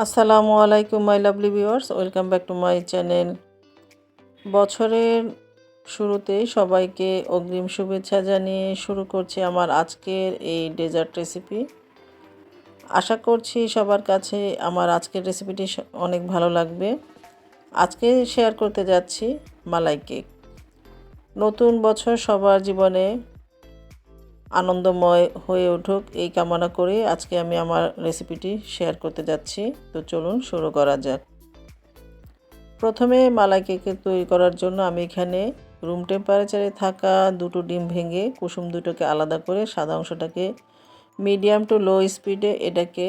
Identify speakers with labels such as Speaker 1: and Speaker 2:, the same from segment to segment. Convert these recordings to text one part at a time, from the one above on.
Speaker 1: আসসালামু আলাইকুম my lovely viewers welcome back to my channel বছরের শুরুতেই সবাইকে অগ্রিম শুভেচ্ছা জানিয়ে শুরু করছি আমার আজকের এই ডেজার্ট রেসিপি আশা করছি সবার কাছে আমার আজকের রেসিপিটি অনেক ভালো লাগবে। আজকে শেয়ার করতে যাচ্ছি মালাই কেক নতুন বছর সবার জীবনে আনন্দময় হয়ে উঠুক এই কামনা করে আজকে আমি আমার রেসিপিটি শেয়ার করতে যাচ্ছি। তো চলুন শুরু করা যাক। প্রথমে মালাই কেকের তৈরি করার জন্য আমি এখানে রুম টেম্পারেচারে থাকা দুটো ডিম ভেঙে কুসুম দুটোকে আলাদা করে সাদা অংশটাকে মিডিয়াম টু লো স্পিডে এটাকে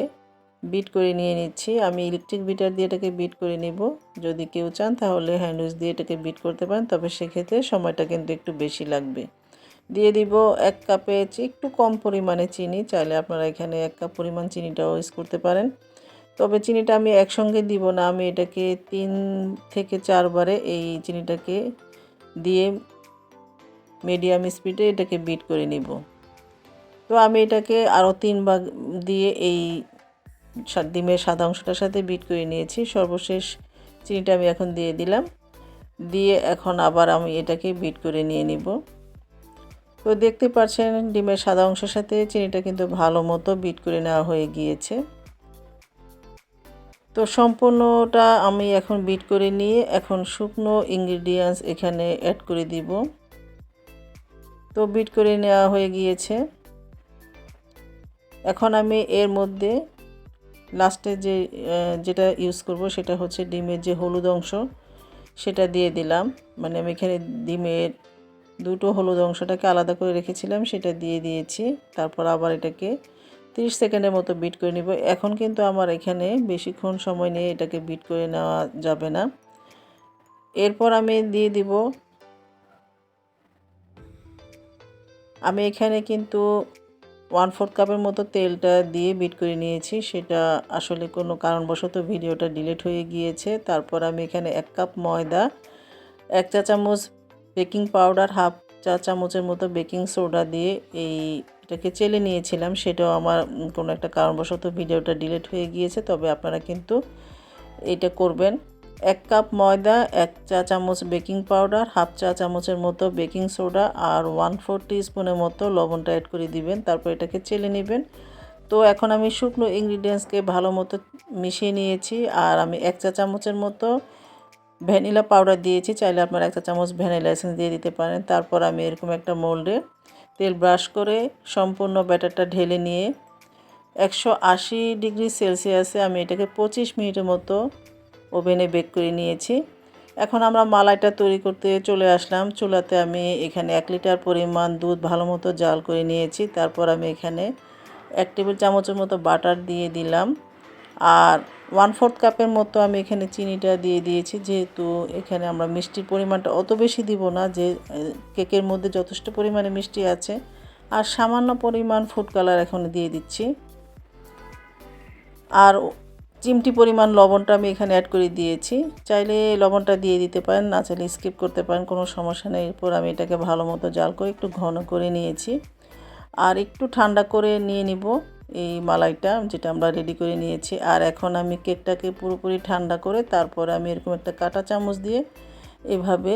Speaker 1: বিট করে নিয়ে নিচ্ছি। আমি ইলেকট্রিক বিটার দিয়ে এটাকে বিট করে নিব। যদি কেউ চান তাহলে হ্যান্ড উইচ দিয়ে এটাকে বিট করতে পারেন, তবে সেক্ষেত্রে সময়টা কিন্তু একটু বেশি লাগবে। দিয়ে দিব এক কাপে একটু কম পরিমাণে চিনি, চাইলে আপনারা এখানে এক কাপ পরিমাণ চিনিটাও ইউজ করতে পারেন। তবে চিনিটা আমি একসঙ্গে দিব না, আমি এটাকে তিন থেকে চারবারে এই চিনিটাকে দিয়ে মিডিয়াম স্পিডে এটাকে বিট করে নিব। তো আমি এটাকে আরও তিন ভাগ দিয়ে এই ডিমের সাদা অংশটার সাথে বিট করে নিয়েছি। সর্বশেষ চিনিটা আমি এখন দিয়ে দিলাম। দিয়ে এখন আবার আমি এটাকে বিট করে নিয়ে নিব। তো দেখতে পাচ্ছেন, ডিমের সাদা অংশের সাথে চিনিটা কিন্তু ভালো মতো বিট করে নেওয়া হয়ে গিয়েছে। তো সম্পূর্ণটা আমি এখন বিট করে নিয়ে এখন শুকনো ইনগ্রিডিয়েন্টস এখানে অ্যাড করে দিব। তো বিট করে নেওয়া হয়ে গিয়েছে। এখন আমি এর মধ্যে লাস্টে যে যেটা ইউজ করব সেটা হচ্ছে ডিমের যে হলুদ অংশ, সেটা দিয়ে দিলাম। মানে আমি এখানে ডিমের দুটো হলুদ অংশটাকে আলাদা করে রেখেছিলাম, সেটা দিয়ে দিয়েছি। তারপর আবার এটাকে 30 সেকেন্ডের মতো বিট করে নিব। এখন কিন্তু আমার এখানে বেশিক্ষণ সময় নিয়ে এটাকে বিট করে নেওয়া যাবে না। এরপর আমি দিয়ে দিব, আমি এখানে কিন্তু ওয়ান ফোর্থ কাপের মতো তেলটা দিয়ে বিট করে নিয়েছি। সেটা আসলে কোনো কারণবশত ভিডিওটা ডিলিট হয়ে গিয়েছে। তারপর আমি এখানে এক কাপ ময়দা, এক চা চামচ বেকিং পাউডার হাফ চা চামচের মতো বেকিং সোডা দিয়ে এই এটাকে চেলে নিয়েছিলাম। সেটাও আমার কোনো একটা কারণবশত ভিডিওটা ডিলিট হয়ে গিয়েছে, তবে আপনারা কিন্তু এটা করবেন। এক কাপ ময়দা, এক চা চামচ বেকিং পাউডার, হাফ চা চামচের মতো বেকিং সোডা আর ওয়ান ফোর স্পুনের মতো লবণটা অ্যাড করে দিবেন, তারপর এটাকে চেলে নেবেন। তো এখন আমি শুকনো ইনগ্রিডিয়েন্টসকে ভালো মতো মিশিয়ে নিয়েছি, আর আমি এক চা চামচের মতো ভ্যানিলা পাউডার দিয়েছি, চাইলে আপনারা একটা চামচ ভ্যানিলা এসেন্স দিয়ে দিতে পারেন। তারপর আমি এরকম একটা মোল্ডে তেল ব্রাশ করে সম্পূর্ণ ব্যাটারটা ঢেলে নিয়ে একশো আশি ডিগ্রি সেলসিয়াসে আমি এটাকে পঁচিশ মিনিটের মতো ওভেনে বেক করে নিয়েছি। এখন আমরা মালাইটা তৈরি করতে চলে আসলাম। চুলাতে আমি এখানে এক লিটার পরিমাণ দুধ ভালো মতো জাল করে নিয়েছি। তারপর আমি এখানে এক টেবিল চামচের মতো বাটার দিয়ে দিলাম। আর ওয়ান ফোর্থ কাপের মতো আমি এখানে চিনিটা দিয়ে দিয়েছি, যেহেতু এখানে আমরা মিষ্টির পরিমাণটা অত বেশি দিব না, যে কেকের মধ্যে যথেষ্ট পরিমাণে মিষ্টি আছে। আর সামান্য পরিমাণ ফুড কালার এখন দিয়ে দিচ্ছি। আর চিমটি পরিমাণ লবণটা আমি এখানে অ্যাড করে দিয়েছি। চাইলে লবণটা দিয়ে দিতে পারেন, না চাইলে স্কিপ করতে পারেন, কোনো সমস্যা নেই। এরপর আমি এটাকে ভালো মতো জাল করে একটু ঘন করে নিয়েছি। আর একটু ঠান্ডা করে নিয়ে নিব। এই মালাইটা যেটা আমরা রেডি করে নিয়েছি। আর এখন আমি কেকটাকে পুরোপুরি ঠান্ডা করে তারপরে আমি এরকম একটা কাঁটা চামচ দিয়ে এভাবে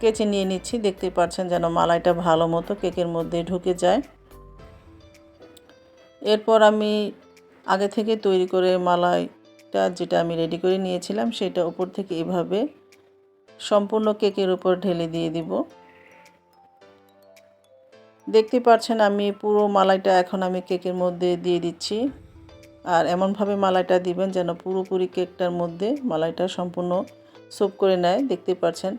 Speaker 1: কেচে নিয়ে নিচ্ছি। দেখতে পাচ্ছেন যেন মালাইটা ভালো মতো কেকের মধ্যে ঢুকে যায়। এরপর আমি আগে থেকে তৈরি করে মালাইটা যেটা আমি রেডি করে নিয়েছিলাম, সেটা উপর থেকে এভাবে সম্পূর্ণ কেকের উপর ঢেলে দিয়ে দিব। দেখতে পাচ্ছেন আমি পুরো মালাইটা এখন আমি কেকের মধ্যে দিয়ে দিচ্ছি। আর এমনভাবে মালাইটা দিবেন যেন পুরোপুরি কেকটার মধ্যে মালাইটা সম্পূর্ণ সোপ করে নেয় দেখতে পাচ্ছেন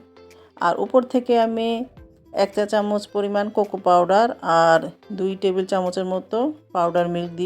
Speaker 1: আর উপর থেকে আমি এক চা চামচ পরিমাণ কোকো পাউডার আর দুই টেবিল চামচের মতো পাউডার মিল্ক দিয়ে